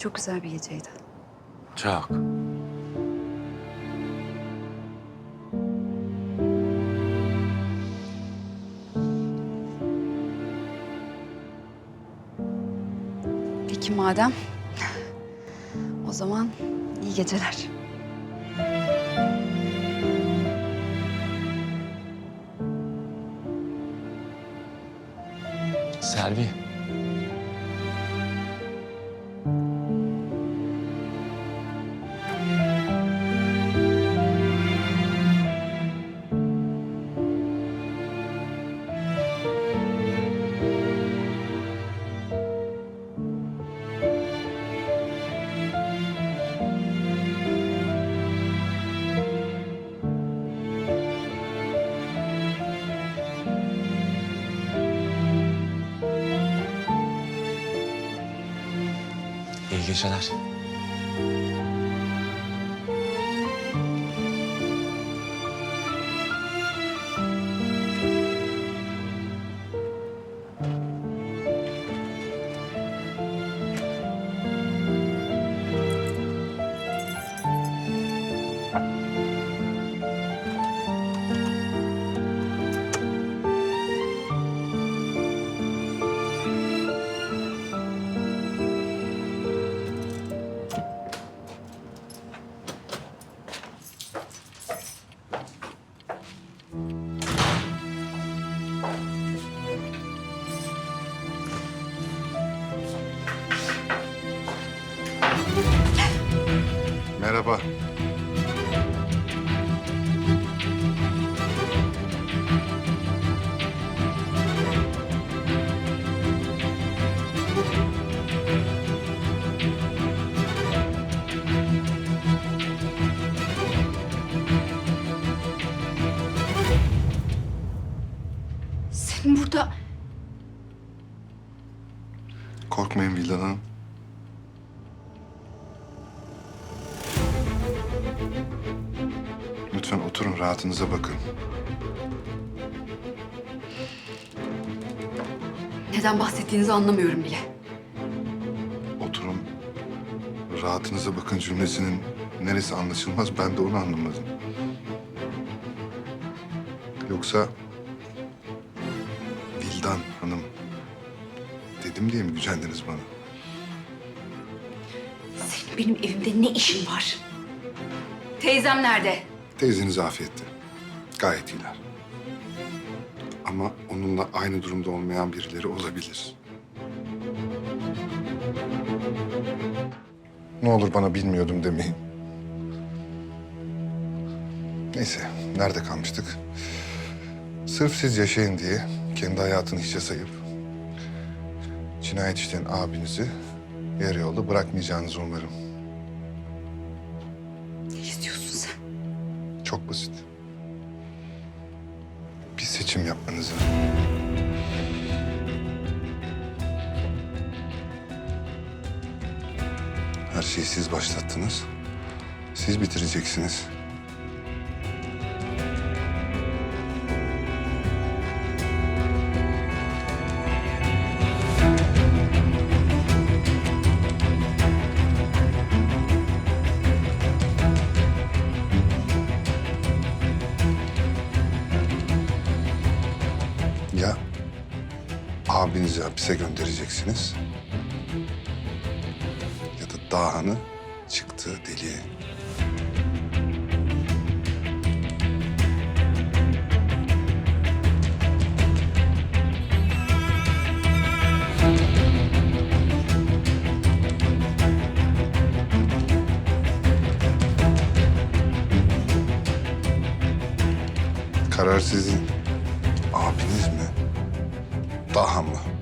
Çok güzel bir geceydi. Çok. Peki madem. O zaman iyi geceler. Selvi. İyi geceler. Merhaba. Senin burada... Korkmayın Vildan Hanım. Lütfen oturun, rahatınıza bakın. Neden bahsettiğinizi anlamıyorum bile. Oturun, rahatınıza bakın cümlesinin neresi anlaşılmaz ben de onu anlamadım. Yoksa Vildan Hanım dedim diye mi gücendiniz bana? Senin benim evimde ne işin var? Teyzem nerede? Teyzeniz afiyette. Gayet iyiler. Ama onunla aynı durumda olmayan birileri olabilir. Ne olur bana bilmiyordum demeyin. Neyse, nerede kalmıştık? Sırf siz yaşayın diye kendi hayatını hiçe sayıp... ...cinayet işleyen abinizi yarı yolda bırakmayacağınızı umarım. Çok basit. Bir seçim yapmanızı. Her şeyi siz başlattınız. Siz bitireceksiniz. Abinizi hapise göndereceksiniz ya da Dağhan'ı çıktığı deliğe. Karar sizin. Fahamlı.